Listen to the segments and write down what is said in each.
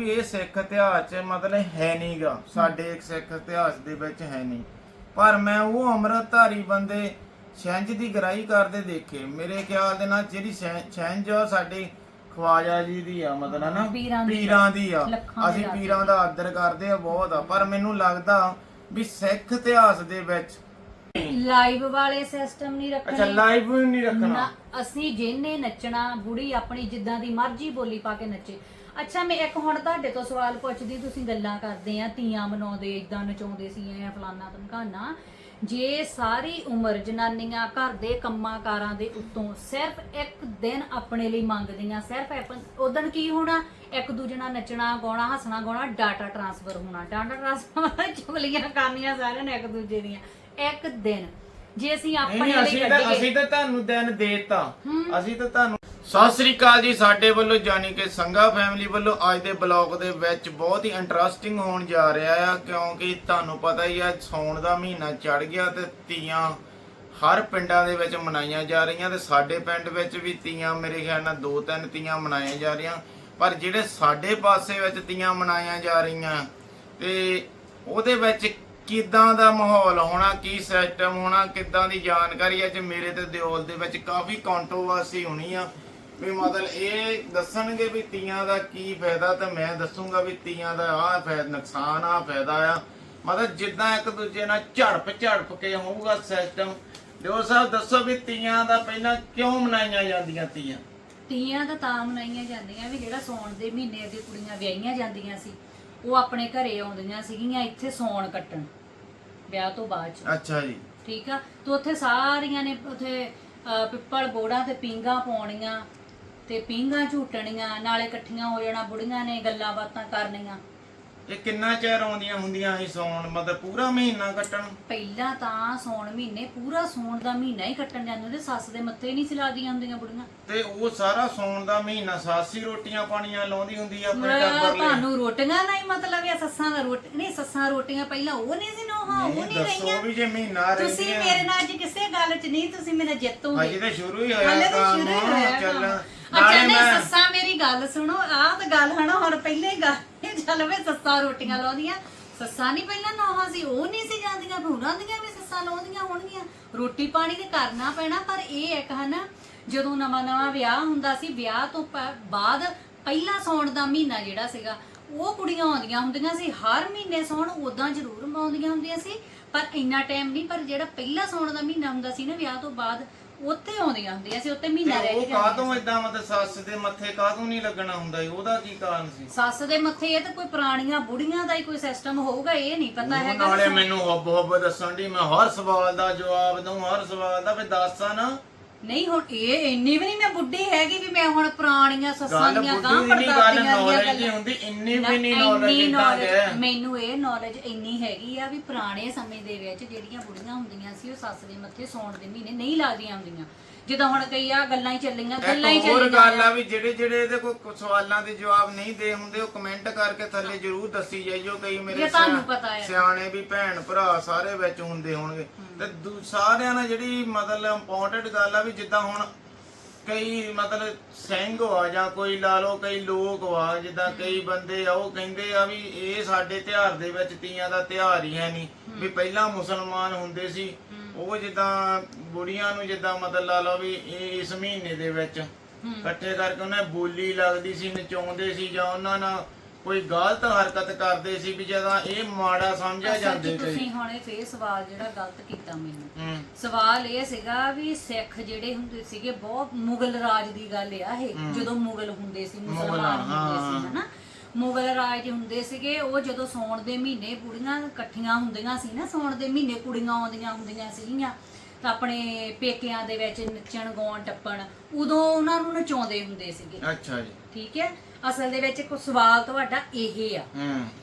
ਵੀ ਇਹ ਸਿੱਖ ਇਤਿਹਾਸ 'ਚ ਮਤਲਬ ਹੈ ਨਹੀਂਗਾ ਸਾਡੇ ਇੱਕ ਸਿੱਖ ਇਤਿਹਾਸ ਦੇ ਵਿੱਚ ਹੈ ਨਹੀਂ। ਪਰ ਮੈਂ ਉਹ ਅੰਮ੍ਰਿਤਧਾਰੀ ਬੰਦੇ ਛੰਝ ਦੀ ਗਰਾਈ ਕਰਦੇ ਦੇਖੇ। ਮੇਰੇ ਖਿਆਲ ਦੇ ਨਾਲ ਜਿਹੜੀ ਛੰਝ ਆ ਸਾਡੇ ਖਵਾਜਾ ਜੀ ਦੀ ਆ ਮਤਲਬ ਨਾ ਪੀਰਾਂ ਦੀ ਆ। ਅਸੀਂ। ਪੀਰਾਂ ਦਾ ਆਦਰ ਕਰਦੇ ਆ ਬਹੁਤ ਆ। ਪਰ ਮੈਨੂੰ ਲੱਗਦਾ ਵੀ ਸਿੱਖ ਇਤਿਹਾਸ ਦੇ ਵਿੱਚ ਲਾਈਵ ਵਾਲੇ ਸਿਸਟਮ ਨਹੀਂ ਅੱਛਾ ਰੱਖਣੇ ਲਾਈਵ ਵੀ ਨਹੀਂ ਰੱਖਣਾ। ਅਸੀਂ ਜਿਹਨੇ ਨੱਚਣਾ ਬੁੜੀ ਆਪਣੀ ਜਿੱਦਾਂ ਦੀ ਮਰਜ਼ੀ ਬੋਲੀ ਪਾ ਕੇ ਨੱਚੇ। ਅੱਛਾ ਮੈਂ ਇੱਕ ਹੁਣ ਤੁਹਾਡੇ ਤੋਂ ਸਵਾਲ ਪੁੱਛਦੀ ਤੁਸੀਂ ਗੱਲਾਂ ਕਰਦੇ ਆ ਤੀਆਂ ਮਨਾਉਂਦੇ ਇਦਾਂ ਨਚਾਉਂਦੇ ਸੀ ਐ ਫਲਾਨਾ ਧਮਕਾਨਾ। ਜੇ ਸਾਰੀ ਉਮਰ ਜਨਾਨੀਆਂ ਘਰ ਦੇ ਕੰਮਾਂ ਕਾਰਾਂ ਦੇ ਉੱਤੋਂ ਸਿਰਫ ਇੱਕ ਦਿਨ ਆਪਣੇ ਲਈ ਮੰਗਦੀਆਂ ਸਿਰਫ ਉਦੋਂ ਕੀ ਹੋਣਾ? ਇੱਕ ਦੂਜੇ ਨਾਲ ਨੱਚਣਾ ਗਾਉਣਾ ਹੱਸਣਾ ਗਾਉਣਾ ਡਾਟਾ ਟਰਾਂਸਫਰ ਹੋਣਾ। ਡਾਟਾ ਟਰਾਂਸਫਰ ਚੁਗਲੀਆਂ ਕਰਨੀਆਂ ਸਾਰਿਆਂ ਨੇ ਇੱਕ ਦੂਜੇ ਦੀਆਂ। ਇੱਕ ਦਿਨ। ਜੇ ਅਸੀਂ ਆਪਣੇ ਲਈ ਅਸੀਂ ਤਾਂ ਕੱਢੀਏ। ਅਸੀਂ ਤਾਂ ਤੁਹਾਨੂੰ ਦਿਨ ਦੇਤਾ। ਅਸੀਂ ਤਾਂ ਤੁਹਾਨੂੰ ਸਤਿ ਸ੍ਰੀ ਅਕਾਲ ਜੀ ਸਾਡੇ ਵੱਲੋਂ ਜਾਨੀ ਕਿ ਸੰਗਾ ਫੈਮਿਲੀ ਵੱਲੋਂ ਅੱਜ ਦੇ ਬਲੌਗ ਦੇ ਵਿੱਚ ਬਹੁਤ ਹੀ ਇੰਟਰਸਟਿੰਗ ਹੋਣ ਜਾ ਰਿਹਾ ਆ, ਕਿਉਂਕਿ ਤੁਹਾਨੂੰ ਪਤਾ ਹੀ ਆ, ਸੌਣ ਦਾ ਮਹੀਨਾ ਚੜ ਗਿਆ ਤੇ ਤੀਆਂ ਹਰ ਪਿੰਡਾਂ ਦੇ ਵਿੱਚ ਮਨਾਈਆਂ ਜਾ ਰਹੀਆਂ ਤੇ ਸਾਡੇ ਪਿੰਡ ਵਿੱਚ ਵੀ ਤੀਆਂ, ਮੇਰੇ ਖਿਆਲ ਨਾਲ ਦੋ ਤਿੰਨ ਤੀਆਂ ਮਨਾਈਆਂ ਜਾ ਰਹੀਆਂ। ਪਰ ਜਿਹੜੇ ਸਾਡੇ ਪਾਸੇ ਵਿੱਚ ਤੀਆਂ ਮਨਾਈਆਂ ਜਾ ਰਹੀਆਂ ਤੇ ਉਹਦੇ ਵਿੱਚ ਕਿਦਾਂ ਦਾ ਮਾਹੌਲ ਹੋਣਾ, ਕੀ ਸਿਸਟਮ ਹੋਣਾ, ਕਿਦਾਂ ਦੀ ਜਾਣਕਾਰੀ ਅੱਜ ਮੇਰੇ ਤੇ ਦਿਓਲ ਦੇ ਵਿੱਚ ਕਾਫੀ ਕੰਟਰੋਵਰਸੀ ਹੋਣੀ ਆ। ਵੀ ਮਤਲਬ ਇਹ ਦੱਸਣਗੇ ਵੀ ਤੀਆਂ ਦਾ ਕੀ ਫਾਇਦਾ ਤੇ ਮੈਂ ਦੱਸੂਗਾ ਵੀ ਤੀਆਂ ਦਾ ਆਹ ਫਾਇਦਾ ਨੁਕਸਾਨ ਆ ਫਾਇਦਾ ਆ। ਮਤਲਬ ਜਿੱਦਾਂ ਇੱਕ ਦੂਜੇ ਨਾਲ ਝੜਪ ਝੜਪ ਕੇ ਹੋਊਗਾ ਸਿਸਟਮ ਦਿਓ ਸਾਹਿਬ ਦੱਸੋ ਵੀ ਤੀਆਂ ਦਾ ਪਹਿਲਾਂ ਕਿਉਂ ਮਨਾਈਆਂ ਜਾਂਦੀਆਂ ਤੀਆਂ? ਤੀਆਂ ਤਾਂ ਤਾਂ ਮਨਾਈਆਂ ਜਾਂਦੀਆਂ ਵੀ ਜਿਹੜਾ ਸੌਣ ਦੇ ਮਹੀਨੇ ਦੀ ਕੁੜੀਆਂ ਵਿਆਹੀਆਂ ਜਾਂਦੀਆਂ ਸੀ ਉਹ ਆਪਣੇ ਘਰੇ ਆਉਂਦੀਆਂ ਸੀਗੀਆਂ ਇੱਥੇ ਸੌਣ ਕੱਟਣ ਵਿਆਹ ਤੋਂ ਬਾਅਦ ਚ। ਅੱਛਾ ਜੀ। ਠੀਕ ਆ? ਤੇ ਉੱਥੇ ਸਾਰੀਆਂ ਨੇ ਉੱਥੇ ਪਿੱਪਲ ਬੋੜਾਂ ਤੇ ਪੀਂਘਾਂ ਪਾਉਣੀਆਂ ਤੇ ਪੀਂਘਾਂ ਝੂਟਣੀਆਂ ਨਾਲੇ ਇਕੱਠੀਆਂ ਹੋ ਜਾਣਾ ਬੁੜੀਆਂ ਨੇ ਗੱਲਾਂ ਬਾਤਾਂ ਕਰਨੀਆਂ। ਇਹ ਕਿੰਨਾ ਚਿਰ ਆਉਂਦੀਆਂ ਹੁੰਦੀਆਂ ਸੀ ਸੌਣ ਮਤਲਬ ਪੂਰਾ ਮਹੀਨਾ ਕੱਟਣ? ਪਹਿਲਾਂ ਤਾਂ ਸੌਣ ਮਹੀਨੇ ਪੂਰਾ ਸੌਣ ਦਾ ਮਹੀਨਾ ਹੀ ਕੱਟਣ ਜਾਂਦੇ ਹੁੰਦੇ ਸੱਸ ਦੇ ਮੱਥੇ ਨਹੀਂ ਸਿਲਾਦੀਆਂ ਹੁੰਦੀਆਂ ਬੁੜੀਆਂ। ਤੇ ਉਹ ਸਾਰਾ ਸੌਣ ਦਾ ਮਹੀਨਾ ਸਾਸੀ ਰੋਟੀਆਂ ਪਾਣੀਆਂ ਲਾਉਂਦੀ ਹੁੰਦੀ ਆ ਆਪਣੇ ਮੈਂ ਟੱਬਰ ਲਈ। ਤੁਹਾਨੂੰ ਰੋਟੀਆਂ ਦਾ ਹੀ ਮਤਲਬ ਹੈ ਸੱਸਾਂ ਦਾ ਰੋਟੀ ਨਹੀਂ ਸੱਸਾਂ ਰੋਟੀਆਂ ਪਹਿਲਾਂ ਉਹ ਨਹੀਂ ਸੀ ਨੋਹਾਂ ਉਹ ਨਹੀਂ ਦੱਸੋ ਰਹੀਆਂ। ਵੀ ਜੇ ਮਹੀਨਾ ਤੁਸੀਂ ਰਹਿੰਦੀਆਂ ਮੇਰੇ ਨਾਲ ਅੱਜ ਕਿਸੇ ਗੱਲ 'ਚ ਨਹੀਂ ਤੁਸੀਂ ਮੇਰਾ ਜਿੱਤੋਗੇ ਅਜੇ ਤਾਂ ਸ਼ੁਰੂ ਹੀ ਹਾਲੇ ਹੋਇਆ ਤਾਂ ਸ਼ੁਰੂ ਹੀ ਕੰਮ ਹੋਇਆ ਚੱਲ। ਕੰਮ। ਅੱਛਾ ਨਾਲੇ ਨਹੀਂ ਮੈਂ ਸੱਸਾਂ ਮੇਰੀ ਗੱਲ ਸੁਣੋ ਆਹ ਤਾਂ ਗੱਲ ਹਨਾ ਹੁਣ ਪਹਿਲੇ ਹੀ ਗੱਲ ਚੱਲ ਵੇ ਸੱਸਾਂ ਰੋਟੀਆਂ ਲਾਉਂਦੀਆਂ। ਸੱਸਾਂ ਨਹੀਂ ਪਹਿਲਾਂ ਨੋਹਾਂ ਸੀ ਉਹ ਨਹੀਂ ਸੀ ਜਾਂਦੀਆਂ ਭੂਰਾਂ ਦੀਆਂ ਵੀ ਸੱਸਾਂ ਲਾਉਂਦੀਆਂ ਹੋਣਗੀਆਂ। ਰੋਟੀ ਪਾਣੀ ਤੇ ਕਰਨਾ ਪੈਣਾ ਪਰ ਇਹ ਇੱਕ ਹਨਾ ਜਦੋਂ ਨਵਾਂ ਨਵਾਂ ਵਿਆਹ ਹੁੰਦਾ ਸੀ ਵਿਆਹ ਤੋਂ ਪ- ਬਾਅਦ ਪਹਿਲਾ ਸੌਣ ਦਾ ਮਹੀਨਾ ਜਿਹੜਾ ਸੀਗਾ ਉਹ ਕੁੜੀਆਂ ਆਉਂਦੀਆਂ ਹੁੰਦੀਆਂ ਸੀ ਹਰ ਮਹੀਨੇ ਸੌਣ ਉਦਾਂ ਜ਼ਰੂਰ ਆਉਂਦੀਆਂ ਹੁੰਦੀਆਂ ਸੀ ਪਰ ਇੰਨਾ ਟਾਈਮ ਨਹੀਂ ਪਰ ਜਿਹੜਾ ਪਹਿਲਾ ਸੌਣ ਦਾ ਮਹੀਨਾ ਹੁੰਦਾ ਸੀ ਨਾ ਵਿਆਹ ਤੋਂ ਬਾਅਦ ਉੱਥੇ ਆਉਂਦੀਆਂ ਹੁੰਦੀਆਂ ਸੀ ਉੱਥੇ ਮਹੀਨਾ ਤੇ ਰਹਿ ਉਹ ਕੇ ਜਾਂਦੀਆਂ ਕਾਹਤੋਂ ਇਦਾਂ ਮਤਲਬ ਸੱਸ ਦੇ ਮੱਥੇ ਕਾਹਤੋਂ ਨਹੀਂ ਲੱਗਣਾ ਹੁੰਦਾ ਸੀ? ਉਹਦਾ ਕੀ ਕਾਰਨ ਸੀ? ਸੱਸ ਦੇ ਮੱਥੇ ਇਹ ਤਾਂ ਕੋਈ ਪੁਰਾਣੀਆਂ ਬੁੜੀਆਂ ਦਾ ਹੀ ਕੋਈ ਸਿਸਟਮ ਹੋਊਗਾ ਇਹ ਨਹੀਂ ਪਤਾ ਉਹ ਹੈਗਾ ਨਾਲੇ ਮੈਨੂੰ ਹੱਬ ਹੱਬ ਦੱਸਣ ਦੀ ਮੈਂ ਹਰ ਸਵਾਲ ਦਾ ਜਵਾਬ ਦਊਂ ਹਰ ਸਵਾਲ ਦਾ ਵੀ ਦੱਸਾਂ ਨਾ। ਨਹੀਂ ਹੁਣ ਇਹ ਇੰਨੀ ਵੀ ਨਹੀਂ ਮੈਂ ਬੁੱਢੀ ਹੈਗੀ ਵੀ ਮੈਂ ਹੁਣ ਪੁਰਾਣੀਆਂ ਸੱਸਾਂ ਗੱਲ ਦੀਆਂ ਬੁੱਢੀ ਗਾਂ ਦੀ ਨਹੀਂ ਗੱਲ knowledge ਦੀ ਗੱਲਾਂ ਹੁੰਦੀ ਇੰਨੀ ਵੀ ਨਹੀਂ ਇੰਨੀ knowledge- ਹੈ। ਮੈਨੂੰ ਇਹ ਨੌਲੇਜ ਇੰਨੀ ਹੈਗੀ ਆ ਵੀ ਪੁਰਾਣੇ ਸਮੇਂ ਦੇ ਵਿੱਚ ਜਿਹੜੀਆਂ ਬੁੜੀਆਂ ਹੁੰਦੀਆਂ ਸੀ ਉਹ ਸੱਸ ਦੇ ਮੱਥੇ ਸੌਣ ਦੇ ਮਹੀਨੇ ਨਹੀਂ ਲੱਗਦੀਆਂ ਹੁੰਦੀਆਂ। ਜਿੱਦਾਂ ਹੁਣ ਕਈ ਆ ਗੱਲਾਂ ਹੀ ਚੱਲੀਆਂ ਗੱਲਾਂ ਹੀ ਇੱਕ ਹੋਰ ਚੱਲੀਆਂ ਗੱਲ ਆ ਵੀ ਜਿਹੜੇ ਜਿਹੜੇ ਇਹਦੇ ਕੋਈ ਕੁ ਸਵਾਲਾਂ ਦੇ ਜਵਾਬ ਨਹੀਂ ਦੇ ਹੁੰਦੇ ਉਹ ਕਮੈਂਟ ਕਰਕੇ ਥੱਲੇ ਜਰੂਰ ਦੱਸੀ ਜਾਈਓ ਕਈ ਮੇਰੇ ਜੇ ਤੁਹਾਨੂੰ ਸਿਆ- ਪਤਾ ਹੈ। ਸਿਆਣੇ ਵੀ ਭੈਣ ਭਰਾ ਸਾਰੇ ਵਿੱਚ ਹੁੰਦੇ ਹੋਣਗੇ। ਤੇ ਦੂ- ਸਾਰਿਆਂ ਨਾਲ ਜਿਹੜੀ ਮਤਲਬ ਇੰਪੋਰਟੈਂਟ ਗੱਲ ਆ ਵੀ ਜਿੱਦਾਂ ਹੁਣ ਕਈ ਮਤਲਬ ਸਿੰਘ ਵਾ ਜਾਂ ਕੋਈ ਲਾ ਲਓ ਕਈ ਲੋਕ ਵਾ ਜਿੱਦਾਂ ਕਈ ਬੰਦੇ ਆ ਉਹ ਕਹਿੰਦੇ ਆ ਵੀ ਇਹ ਸਾਡੇ ਤਿਉਹਾਰ ਦੇ ਵਿੱਚ ਤੀਆਂ ਦਾ ਤਿਉਹਾਰ ਹੀ ਹੈ ਨਹੀਂ। ਵੀ ਪਹਿਲਾਂ ਮੁਸਲਮਾਨ ਹੁੰਦੇ ਸੀ ਉਹ ਜਿੱਦਾਂ ਬੁੜੀਆਂ ਨੂੰ ਜਿੱਦਾਂ ਮਤਲਬ ਲਾ ਲਓ ਵੀ ਇਹ ਇਸ ਮਹੀਨੇ ਦੇ ਵਿੱਚ ਇਕੱਠੇ ਕਰਕੇ ਉਹਨਾਂ ਬੋਲੀ ਲੱਗਦੀ ਸੀ ਨਚਾਉਂਦੇ ਸੀ ਜਾਂ ਉਹਨਾਂ ਨਾਲ ਕੋਈ ਗਲਤ ਹਰਕਤ ਕਰਦੇ ਸੀ ਵੀ ਜਦੋਂ ਇਹ ਮਾੜਾ ਸਮਝਿਆ ਜਾਂਦੇ ਸੀ। ਤੁਸੀਂ ਹੁਣ ਇਹ ਫੇਰ ਸਵਾਲ ਜਿਹੜਾ ਗਲਤ ਕੀਤਾ ਮੈਨੂੰ। ਸਵਾਲ ਇਹ ਸੀਗਾ ਵੀ ਸਿੱਖ ਜਿਹੜੇ ਹੁੰਦੇ ਸੀਗੇ ਬਹੁਤ ਮੁਗਲ ਰਾਜ ਦੀ ਗੱਲ ਆ ਇਹ ਜਦੋਂ ਮੁਗਲ ਹੁੰਦੇ ਸੀ ਮੁਸਲਮਾਨ ਹੁੰਦੇ ਸੀ ਹਨਾ? ਮੁਗਲ ਰਾਜ ਹੁੰਦੇ ਸੀਗੇ ਉਹ ਜਦੋਂ ਸੌਣ ਦੇ ਮਹੀਨੇ ਕੁੜੀਆਂ ਇਕੱਠੀਆਂ ਹੁੰਦੀਆਂ ਸੀ ਨਾ ਸੌਣ ਦੇ ਮਹੀਨੇ ਕੁੜੀਆਂ ਆਉਂਦੀਆਂ ਹੁੰਦੀਆਂ ਸੀਗੀਆਂ ਤਾਂ ਆਪਣੇ ਪੇਕਿਆਂ ਦੇ ਵਿੱਚ ਨੱਚਣ ਗਾਉਣ ਟੱਪਣ ਉਦੋਂ ਉਹਨਾਂ ਨੂੰ ਨਚਾਉਂਦੇ ਹੁੰਦੇ ਸੀਗੇ। ਅੱਛਾ ਜੀ। ਠੀਕ ਹੈ? ਅਸਲ ਦੇ ਵਿੱਚ ਕੋਈ ਸਵਾਲ ਤੁਹਾਡਾ ਇਹ ਆ।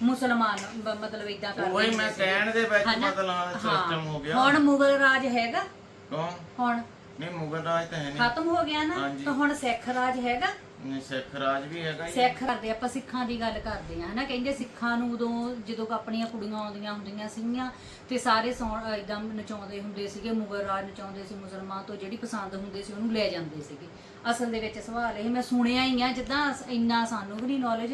ਮੁਸਲਮਾਨ ਬ- ਮਤਲਬ ਇਦਾਂ ਕਰਦੇ ਉਹੀ ਮੈਂ ਸੀਗੇ। ਕਹਿਣ ਦੇ ਵਿੱਚ ਹਨਾ? ਮਤਲਬ ਸਿਸਟਮ ਹੋ ਗਿਆ। ਹੁਣ ਮੁਗਲ ਰਾਜ ਹੈਗਾ? ਕੌਣ? ਹੁਣ? ਨਹੀਂ ਮੁਗਲ ਰਾਜ ਤਾਂ ਹੈ ਨਹੀਂ। ਖਤਮ ਹੋ ਗਿਆ ਨਾ? ਹਾਂਜੀ। ਤਾਂ ਹੁਣ ਸਿੱਖ ਰਾਜ ਹੈਗਾ? ਨਹੀਂ, ਸਿੱਖ ਰਾਜ ਵੀ ਹੈਗਾ ਹੀ ਸਿੱਖ ਕਰਦੇ ਆਪਾਂ ਸਿੱਖਾਂ ਦੀ ਗੱਲ ਕਰਦੇ ਆ ਹਨਾ? ਕਹਿੰਦੇ ਸਿੱਖਾਂ ਨੂੰ ਉਦੋਂ ਜਦੋਂ ਆਪਣੀਆਂ ਕੁੜੀਆਂ ਆਉਂਦੀਆਂ ਹੁੰਦੀਆਂ ਸੀਗੀਆਂ ਤੇ ਸਾਰੇ ਸੌਣ ਇਦਾਂ ਨਚਾਉਂਦੇ ਹੁੰਦੇ ਸੀਗੇ ਮੁਗਲ ਰਾਜ ਨਚਾਉਂਦੇ ਸੀ ਮੁਸਲਮਾਨ ਤੋਂ ਜਿਹੜੀ ਪਸੰਦ ਹੁੰਦੇ ਸੀ ਉਹਨੂੰ ਲੈ ਜਾਂਦੇ ਸੀਗੇ। ਅਸਲ ਦੇ ਵਿੱਚ ਸਵਾਲ ਇਹ ਮੈਂ ਸੁਣਿਆ ਹੀ ਆ ਜਿੱਦਾਂ ਇੰਨਾ ਸਾਨੂੰ ਵੀ ਨਹੀਂ ਨੌਲੇਜ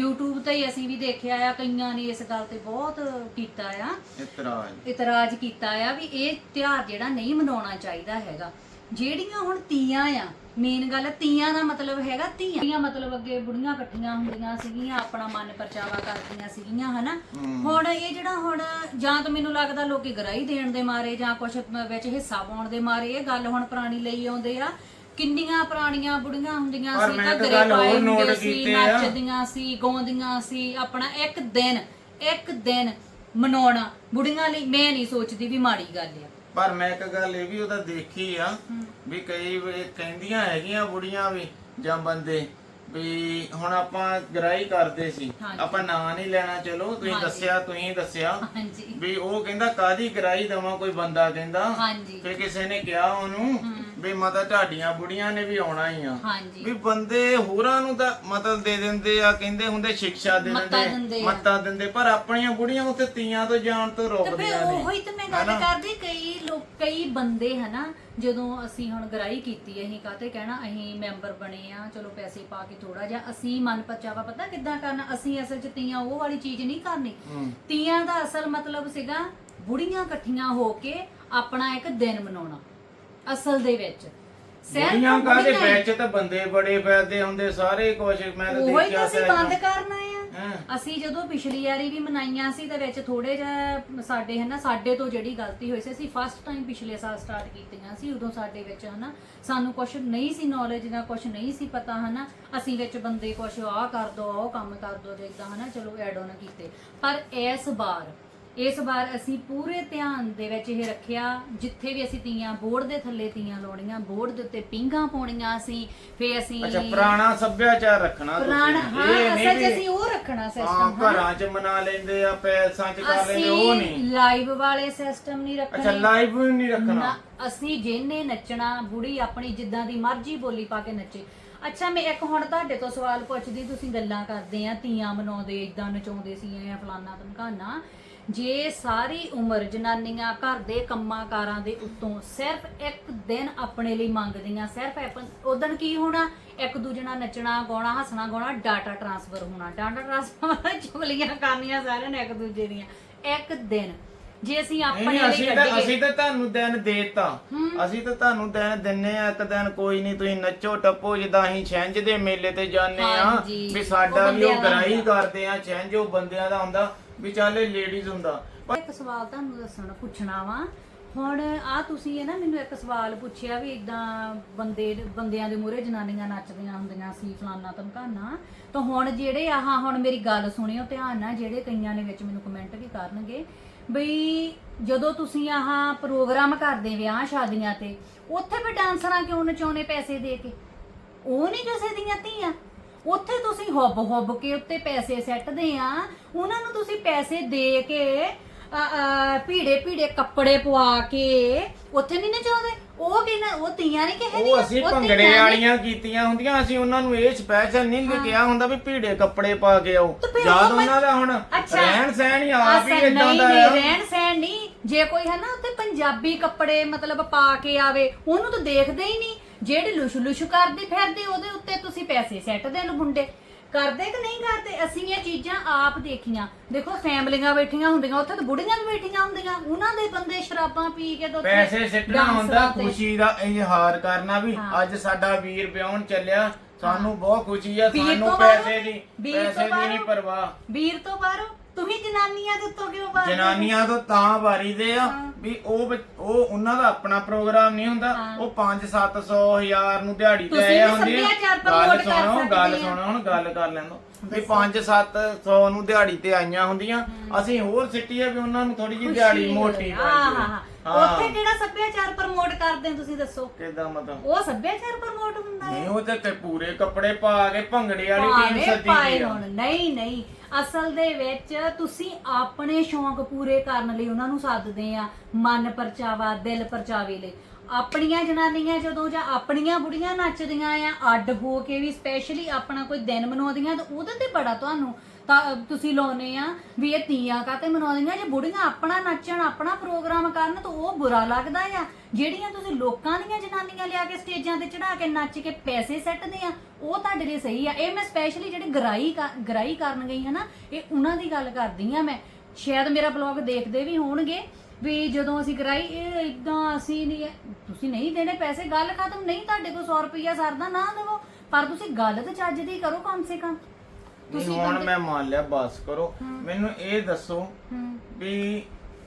YouTube ਤੇ ਹੀ ਅਸੀਂ ਵੀ ਦੇਖਿਆ ਆ ਕਈਆਂ ਨੇ ਇਸ ਗੱਲ ਤੇ ਬਹੁਤ ਕੀਤਾ ਆ। ਇਤਰਾਜ। ਇਤਰਾਜ਼ ਕੀਤਾ ਆ ਵੀ ਇਹ ਤਿਉਹਾਰ ਜਿਹੜਾ ਨਹੀਂ ਮਨਾਉਣਾ ਚਾਹੀਦਾ ਹੈਗਾ। ਜਿਹੜੀਆਂ ਹੁਣ ਤੀਆਂ ਆ ਮੇਨ ਗੱਲ ਤੀਆਂ ਦਾ ਮਤਲਬ ਹੈਗਾ ਧੀਆਂ। ਤੀਆਂ ਮਤਲਬ ਅੱਗੇ ਬੁੜੀਆਂ ਇਕੱਠੀਆਂ ਹੁੰਦੀਆਂ ਸੀਗੀਆਂ ਆਪਣਾ ਮਨ ਪਰਚਾਵਾ ਕਰਦੀਆਂ ਸੀਗੀਆਂ ਹਨਾ? ਹੁਣ ਇਹ ਜਿਹੜਾ ਹੁਣ ਜਾਂ ਤਾਂ ਮੈਨੂੰ ਲੱਗਦਾ ਲੋਕੀ ਗਰਾਈ ਦੇਣ ਦੇ ਮਾਰੇ ਜਾਂ ਕੁਝ ਵਿੱਚ ਹਿੱਸਾ ਪਾਉਣ ਦੇ ਮਾਰੇ ਇਹ ਗੱਲ ਹੁਣ ਪੁਰਾਣੀ ਲਈ ਆਉਂਦੇ ਆ। ਕਿੰਨੀਆਂ ਪੁਰਾਣੀਆਂ ਬੁੜੀਆਂ ਹੁੰਦੀਆਂ ਸੀ ਘੱਗਰੇ ਗੱਲ ਪਾਏ ਹੁੰਦੇ ਸੀ। ਨੱਚਦੀਆਂ ਸੀ ਗਾਉਂਦੀਆਂ ਸੀ ਆਪਣਾ ਇੱਕ ਦਿਨ ਇੱਕ ਦਿਨ ਮਨਾਉਣਾ ਬੁੜੀਆਂ ਲਈ ਮੈਂ ਨਹੀਂ ਸੋਚਦੀ ਵੀ ਮਾੜੀ ਗੱਲ ਆ। ਪਰ ਮੈਂ ਇੱਕ ਗੱਲ ਇਹ ਵੀ ਉਹਦਾ ਦੇਖੀ ਆ ਵੀ ਕਈ ਵੇ ਕਹਿੰਦੀਆਂ ਹੈਗੀਆਂ ਬੁੜੀਆਂ ਵੀ ਜਾਂ ਬੰਦੇ। ਵੀ ਹੁਣ ਆਪਾਂ ਗਰਾਈ ਕਰਦੇ ਸੀ। ਹਾਂਜੀ। ਆਪਾਂ ਨਾਂ ਨਹੀਂ ਲੈਣਾ ਚਲੋ ਤੁਸੀਂ ਹਾਂਜੀ। ਦੱਸਿਆ ਤੁਸੀਂ ਦੱਸਿਆ। ਹਾਂਜੀ। ਵੀ ਉਹ ਕਹਿੰਦਾ ਕਾਦੀ ਗਰਾਈ ਦਵਾਂ ਕੋਈ ਬੰਦਾ ਕਹਿੰਦਾ? ਹਾਂਜੀ। ਫਿਰ ਕਿਸੇ ਨੇ ਕਿਹਾ ਉਹਨੂੰ ਵੀ ਮਤਾ ਢਾਡੀਆਂ ਬੁੜੀਆਂ ਨੇ ਵੀ ਆਉਣਾ ਹੀ ਆ। ਹਾਂਜੀ। ਵੀ ਬੰਦੇ ਹੋਰਾਂ ਨੂੰ ਤਾਂ ਮਤਲਬ ਦੇ ਦਿੰਦੇ ਆ ਕਹਿੰਦੇ ਹੁੰਦੇ ਸਿੱਖਿਆ ਦੇ ਮੱਤਾਂ ਦਿੰਦੇ ਦਿੰਦੇ ਆ। ਮੱਤਾਂ ਦਿੰਦੇ ਪਰ ਆਪਣੀਆਂ ਬੁੜੀਆਂ ਉੱਤੇ ਤੀਆਂ ਤੋਂ ਜਾਣ ਤੋਂ ਤੇ ਫਿਰ ਰੋਕਦੀਆਂ ਨੇ। ਉਹੀ ਤਾਂ ਮੈਂ ਗੱਲ ਕਰਦੀ ਕਈ ਲੋਕ ਕਈ ਬੰਦੇ ਹਨਾ ਜਦੋਂ ਅਸੀਂ ਹੁਣ ਗਰਾਈ ਕੀਤੀ ਅਸੀਂ ਕਾਤੇ ਕਹਿਣਾ ਅਸੀਂ ਮੈਂਬਰ ਬਣੇ ਆ ਚਲੋ ਪੈਸੇ ਪਾ ਕੇ ਥੋੜਾ ਜਿਹਾ ਅਸੀਂ ਮਨ ਪਰਚਾਵਾ ਪਤਾ ਕਿੱਦਾਂ ਕਰਨਾ ਅਸੀਂ ਅਸਲ 'ਚ ਤੀਆਂ ਉਹ ਵਾਲੀ ਚੀਜ਼ ਨਹੀਂ ਕਰਨੀ। ਤੀਆਂ ਦਾ ਅਸਲ ਮਤਲਬ ਸੀਗਾ ਬੁੜੀਆਂ ਇਕੱਠੀਆਂ ਹੋ ਕੇ ਆਪਣਾ ਇੱਕ ਦਿਨ ਮਨਾਉਣਾ ਅਸਲ ਦੇ ਵਿੱਚ ਕਾਦੇ ਬੁੜੀਆਂ ਹੀ। ਵਿੱਚ ਤਾਂ ਬੰਦੇ ਬੜੇ ਪੈਦੇ ਹੁੰਦੇ ਸਾਰੇ ਕੁਝ ਮੈਂ ਤਾਂ ਉਹੀ ਤਾਂ ਦੇਖਿਆ ਅਸੀਂ ਸੀ ਬੰਦ ਕਰਨਾ ਆ ਹਾਂ। ਅਸੀਂ ਜਦੋਂ ਪਿਛਲੀ ਵਾਰੀ ਵੀ ਮਨਾਈਆਂ ਸੀ ਤੇ ਵਿੱਚ ਥੋੜੇ ਜਿਹਾ ਸਾਡੇ ਹਨਾ ਸਾਡੇ ਤੋਂ ਜਿਹੜੀ ਗਲਤੀ ਹੋਈ ਸੀ ਅਸੀਂ ਫਸਟ ਟਾਈਮ ਪਿਛਲੇ ਸਾਲ ਸਟਾਰਟ ਕੀਤੀਆਂ ਸੀ ਉਦੋਂ ਸਾਡੇ ਵਿੱਚ ਹਨਾ ਸਾਨੂੰ ਕੁਝ ਨਹੀਂ ਸੀ ਨੌਲੇਜ ਦਾ ਕੁਝ ਨਹੀਂ ਸੀ ਪਤਾ ਹਨਾ ਅਸੀਂ ਵਿੱਚ ਬੰਦੇ ਕੁਝ ਆਹ ਕਰ ਦੋ ਉਹ ਕੰਮ ਕਰ ਦੋ ਇਦਾਂ ਹਨਾ ਚਲੋ ਐਡ ਆਨ ਕੀਤੇ ਪਰ ਇਸ ਵਾਰ ਇਸ ਵਾਰ ਅਸੀਂ ਪੂਰੇ ਧਿਆਨ ਦੇ ਵਿੱਚ ਇਹ ਰੱਖਿਆ ਜਿੱਥੇ ਵੀ ਅਸੀਂ ਤੀਆਂ ਬੋਰਡ ਦੇ ਥੱਲੇ ਤੀਆਂ ਲਾਉਣੀਆਂ ਬੋਰਡ ਦੇ ਉੱਤੇ ਪਿੰਗਾ ਪਾਉਣੀਆਂ ਸੀ ਫੇ ਅਸੀਂ ਅੱਛਾ ਪੁਰਾਣਾ ਸੱਭਿਆਚਾਰ ਰੱਖਣਾ ਪੁਰਾਣਾ ਹਾਂ ਅਸਲ 'ਚ ਅਸੀਂ ਉਹ ਰੱਖਣਾ ਹਾਂ ਸਿਸਟਮ ਘਰਾਂ 'ਚ ਮਨਾ ਲੈਂਦੇ ਆ ਪੈਲਸਾਂ 'ਚ ਕਰ ਲੈਂਦੇ ਉਹ ਨਹੀਂ। ਅਸੀਂ ਲਾਈਵ ਵਾਲੇ ਸਿਸਟਮ ਨਹੀਂ ਅੱਛਾ ਰੱਖਣੇ। ਲਾਈਵ ਵੀ ਨਹੀਂ ਰੱਖਣਾ। ਨਾ, ਅਸੀਂ ਜਿਹਨੇ ਨੱਚਣਾ ਬੁੜੀ ਆਪਣੀ ਜਿੱਦਾਂ ਦੀ ਮਰਜ਼ੀ ਬੋਲੀ ਪਾ ਕੇ ਨੱਚੇ। ਅੱਛਾ ਮੈਂ ਇੱਕ ਹੁਣ ਤੁਹਾਡੇ ਤੋਂ ਸਵਾਲ ਪੁੱਛਦੀ ਤੁਸੀਂ ਗੱਲਾਂ ਕਰਦੇ ਆ ਤੀਆਂ ਮਨਾਉਂਦੇ ਇਦਾਂ ਨਚਾਉਂਦੇ ਸੀ ਐ ਫਲਾਨਾ ਧਮਕਾਨਾ। ਜੇ ਸਾਰੀ ਉਮਰ ਜਨਾਨੀਆਂ ਘਰ ਦੇ ਕੰਮਾਂ ਕਾਰਾਂ ਦੇ ਉੱਤੋਂ ਸਿਰਫ ਇੱਕ ਦਿਨ ਆਪਣੇ ਲਈ ਮੰਗਦੀਆਂ ਸਿਰਫ ਉਦੋਂ ਕੀ ਹੋਣਾ? ਇੱਕ ਦੂਜੇ ਨਾਲ ਨੱਚਣਾ ਗਾਉਣਾ ਹੱਸਣਾ ਗਾਉਣਾ ਡਾਟਾ ਟਰਾਂਸਫਰ ਹੋਣਾ। ਡਾਟਾ ਟਰਾਂਸਫਰ ਚੁਗਲੀਆਂ ਕਰਨੀਆਂ ਸਾਰਿਆਂ ਨੇ ਇੱਕ ਦੂਜੇ ਦੀਆਂ। ਇੱਕ ਦਿਨ। ਜੇ ਅਸੀਂ ਆਪਣੇ ਲਈ ਅਸੀਂ ਤਾਂ ਅਸੀਂ ਤਾਂ ਤੁਹਾਨੂੰ ਦਿਨ ਦੇਤਾ। ਅਸੀਂ ਤਾਂ ਤੁਹਾਨੂੰ ਦਿਨ ਦਿੰਨੇ ਆ ਇੱਕ ਦਿਨ ਕੋਈ ਨਹੀਂ ਤੁਸੀਂ ਨੱਚੋ ਟੱਪੋ ਜਿੱਦਾਂ ਅਸੀਂ ਛਿੰਝ ਦੇ ਮੇਲੇ ਤੇ ਜਾਂਦੇ ਆ ਵੀ ਸਾਡਾ ਵੀ ਉਹ ਗਰਾਈ। ਕਰਦੇ ਆ ਛਿੰਝ ਉਹ ਬੰਦਿਆਂ ਦਾ ਹੁੰਦਾ। ਵੀ ਚੱਲ ਲੇਡੀਜ਼ ਹੁੰਦਾ। ਇੱਕ ਸਵਾਲ ਤੁਹਾਨੂੰ ਦੱਸਣਾ, ਪੁੱਛਣਾ ਵਾ। ਹੁਣ ਆ ਤੁਸੀਂ ਇਹ ਨਾ ਮੈਨੂੰ ਇੱਕ ਸਵਾਲ ਪੁੱਛਿਆ ਵੀ ਇਦਾਂ ਬੰਦੇ, ਬੰਦਿਆਂ ਦੇ ਮੂਹਰੇ ਜਨਾਨੀਆਂ ਨੱਚਦੀਆਂ ਹੁੰਦੀਆਂ ਸੀ, ਫਲਾਨਾ ਧਮਕਾਨਾ। ਤਾਂ ਹੁਣ ਜਿਹੜੇ ਆਹ, ਹੁਣ ਮੇਰੀ ਗੱਲ ਸੁਣਿਓ, ਧਿਆਨ ਨਾਲ ਜਿਹੜੇ ਕਈਆਂ ਨੇ ਵਿੱਚ ਮੈਨੂੰ ਕਮੈਂਟ ਵੀ ਕਰਨਗੇ। ਬਈ ਜਦੋਂ ਤੁਸੀਂ ਆਹ ਪ੍ਰੋਗਰਾਮ ਕਰਦੇ ਵਿਆਹ ਸ਼ਾਦੀਆਂ ਤੇ, ਉੱਥੇ ਵੀ ਡਾਂਸਰਾਂ ਕਿਉਂ ਨਚਾਉਣੇ ਪੈਸੇ ਦੇ ਕੇ? ਉਹ ਨਹੀਂ ਕਿਸੇ ਦੀਆਂ ਧੀਆਂ। ਉੱਥੇ ਤੁਸੀਂ ਹੁੱਬ ਹੁੱਬ ਕੇ ਉੱਤੇ ਪੈਸੇ ਸੱਟਦੇ ਆ। ਉਹਨਾਂ ਨੂੰ ਤੁਸੀਂ ਪੈਸੇ ਦੇ ਕੇ ਭੀੜੇ ਭੀੜੇ ਕੱਪੜੇ ਪਵਾ ਕੇ ਉੱਥੇ ਨਹੀਂ ਨਚਾਉਂਦੇ। ਉਹ ਕਿਹਨਾਂ ਉਹ ਧੀਆਂ ਨਹੀਂ ਕਿਸੇ ਉਹ ਅਸੀਂ ਭੰਗੜੇ ਵਾਲੀਆਂ ਕੀਤੀਆਂ ਹੁੰਦੀਆਂ ਅਸੀਂ ਉਹਨਾਂ ਨੂੰ ਇਹ ਸਪੈਸ਼ਲ ਨਹੀਂ ਕਿਹਾ ਹੁੰਦਾ ਵੀ ਭੀੜੇ ਕੱਪੜੇ ਪਾ ਕੇ ਆਓ। ਮੈਂ- ਉਹਨਾਂ ਦਾ ਹੁਣ। ਰਹਿਣ ਸਹਿਣ ਹੀ ਆਪ ਹੀ ਇਦਾਂ ਦਾ ਨਹੀਂ ਆ। ਰਹਿਣ ਸਹਿਣ ਨਹੀਂ। ਜੇ ਕੋਈ ਹੈ ਨਾ ਉੱਤੇ ਪੰਜਾਬੀ ਕੱਪੜੇ ਮਤਲਬ ਪਾ ਕੇ ਆਵੇ ਉਹਨੂੰ ਤਾਂ ਦੇਖਦੇ ਹੀ ਨਹੀਂ। ਜਿਹੜੇ ਲੁਸ਼ ਲੁਸ਼ ਕਰਦੇ ਫਿਰਦੇ ਉਹਦੇ ਉੱਤੇ ਤੁਸੀਂ ਪੈਸੇ ਸੈੱਟਦੇ ਲੋ ਮੁੰਡੇ। ਕਰਦੇ ਕਿ ਨਹੀਂ ਕਰਦੇ? ਅਸੀਂ ਇਹ ਚੀਜ਼ਾਂ ਆਪ ਦੇਖੀਆਂ। ਦੇਖੋ ਫੈਮਲੀਆਂ ਬੈਠੀਆਂ ਹੁੰਦੀਆਂ ਉੱਥੇ ਤਾਂ ਬੁੜੀਆਂ ਵੀ ਬੈਠੀਆਂ ਹੁੰਦੀਆਂ। ਉਹਨਾਂ ਦੇ ਬੰਦੇ ਸ਼ਰਾਬਾਂ ਪੀ ਕੇ ਤੇ ਉੱਥੇ ਪੈਸੇ ਸਿੱਟਣਾ ਹੁੰਦਾ ਖੁਸ਼ੀ ਦਾ ਇਜ਼ਹਾਰ ਕਰਨਾ ਵੀ ਹਾਂ। ਅੱਜ ਸਾਡਾ ਵੀਰ ਵਿਆਹਣ ਚੱਲਿਆ ਸਾਨੂੰ ਬਹੁਤ ਖੁਸ਼ੀ ਆ ਵੀਰ ਸਾਨੂੰ ਬਾਹਰੋਂ- ਪੈਸੇ ਦੀ ਵੀਰ ਤੋਂ ਪੈਸੇ ਦੀ ਨਹੀਂ ਬਾਹਰੋਂ- ਪਰਵਾਹ। ਵੀਰ ਤੋਂ ਬਾਹਰੋਂ ਤੁਸੀਂ ਜਨਾਨੀਆਂ ਦੇ ਉੱਤੋਂ ਕਿਉਂ ਬਾਹਰ ਜਨਾਨੀਆਂ ਤੋਂ ਤਾਂ ਵਾਰੀਦੇ ਆ ਵੀ ਉਹ ਉਹ ਉਹਨਾਂ ਦਾ ਆਪਣਾ ਪ੍ਰੋਗਰਾਮ ਨਹੀਂ ਹੁੰਦਾ। ਉਹ 5 700 1000 ਨੂੰ ਦਿਹਾੜੀ ਤੇ ਤੁਸੀਂ ਆਏ ਵੀ ਹੁੰਦੇ ਆ। ਸੱਭਿਆਚਾਰ ਗੱਲ promote ਕਰ ਸੁਣੋ ਗੱਲ ਸਕਦੇ ਆ। ਸੁਣੋ ਹੁਣ ਗੱਲ ਕਰ ਲੈਂਦੋ ਵੀ 5 700 ਨੂੰ ਦਿਹਾੜੀ ਤੇ ਆਈਆਂ ਹੁੰਦੀਆਂ। ਅਸੀਂ ਹੋਰ ਸਿੱਟੀ ਆ ਵੀ ਉਹਨਾਂ ਨੂੰ ਥੋੜੀ ਜਿਹੀ ਦਿਹਾੜੀ ਮੋਟੀ ਹਾਂ ਹਾਂ ਹਾਂ। ਉੱਥੇ ਕਿਹੜਾ ਸੱਭਿਆਚਾਰ ਪ੍ਰਮੋਟ ਕਰਦੇ ਹੋ ਤੁਸੀਂ ਦੱਸੋ? ਕਿਦਾਂ ਮਤਲਬ? ਉਹ ਸੱਭਿਆਚਾਰ ਪ੍ਰਮੋਟ ਹੁੰਦਾ ਹੈ। ਨਹੀਂ ਉਹ ਤੇ ਕਿ ਪੂਰੇ ਕੱਪੜੇ ਪਾ ਕੇ ਭੰਗੜੇ ਵਾਲੀ ਟੀਮ ਭਾਵੇਂ ਸੱਦੀ ਪਾਏ ਦੀ ਆ। ਹੋਣ। ਨਹੀਂ ਨਹੀਂ। ਅਸਲ ਦੇ ਵਿੱਚ ਤੁਸੀਂ ਆਪਣੇ ਸ਼ੌਂਕ ਪੂਰੇ ਕਰਨ ਲਈ ਉਹਨਾਂ ਨੂੰ ਸੱਦਦੇ ਆ, ਮਨ ਪਰਚਾਵਾ, ਦਿਲ ਪਰਚਾਵੇ ਲਈ। ਆਪਣੀਆਂ ਜਨਾਨੀਆਂ ਜਦੋਂ ਜਾਂ ਆਪਣੀਆਂ ਬੁੜੀਆਂ ਨੱਚਦੀਆਂ ਆ, ਅੱਡ ਹੋ ਕੇ ਵੀ ਸਪੈਸ਼ਲੀ ਆਪਣਾ ਕੋਈ ਦਿਨ ਮਨਾਉਂਦੀਆਂ, ਤਾਂ ਉਹਦੇ ਤੇ ਬੜਾ ਤੁਹਾਨੂੰ ਤਾਂ ਤੁਸੀਂ ਲਾਉਨੇ ਆ ਵੀ ਇਹ ਤੀਆਂ ਕਾਤੇ ਮਨਾਉਂਦੀਆਂ, ਜੇ ਬੁੜੀਆਂ ਆਪਣਾ ਨੱਚਣ, ਆਪਣਾ ਪ੍ਰੋਗਰਾਮ ਕਰਨ ਤਾਂ ਉਹ ਬੁਰਾ ਲੱਗਦਾ ਆ। ਜਿਹੜੀਆਂ ਤੁਸੀਂ ਲੋਕਾਂ ਦੀਆਂ ਜਨਾਨੀਆਂ ਲਿਆ ਕੇ ਸਟੇਜਾਂ ਤੇ ਚੜਾ ਕੇ ਨੱਚ ਕੇ ਪੈਸੇ ਸੱਟਦੇ ਆ, ਉਹ ਤੁਹਾਡੇ ਲਈ ਸਹੀ ਆ। ਇਹ ਮੈਂ ਸਪੈਸ਼ਲੀ ਜਿਹੜੇ ਗਰਾਈ ਗਰਾਈ ਕਰਨ ਗਈ ਹਾਂ ਨਾ, ਇਹ ਉਹਨਾਂ ਦੀ ਗੱਲ ਕਰਦੀ ਆ ਮੈਂ। ਸ਼ਾਇਦ ਮੇਰਾ ਬਲੌਗ ਦੇਖਦੇ ਵੀ ਹੋਣਗੇ ਵੀ ਜਦੋਂ ਅਸੀਂ ਕਰਾਈ ਇਹ ਇਦਾਂ ਅਸੀਂ ਨਹੀਂ ਤੁਸੀਂ ਨਹੀਂ ਦੇਣੇ ਪੈਸੇ, ਗੱਲ ਖਤਮ। ਨਹੀਂ ਤੁਹਾਡੇ ਕੋਲ 100 ਰੁਪਇਆ ਸਰਦਾ, ਨਾ ਦੇਵੋ। ਪਰ ਤੁਸੀਂ ਗੱਲ ਤੇ ਚੱਜ ਦੀ ਕਰੋ ਕਮ ਸੇ ਕਮ। ਤੁਸੀਂ ਹੁਣ ਮੈਂ ਮੰਨ ਲਿਆ ਬਸ ਕਰੋ। ਮੈਨੂੰ ਇਹ ਦੱਸੋ ਹੂੰ। ਵੀ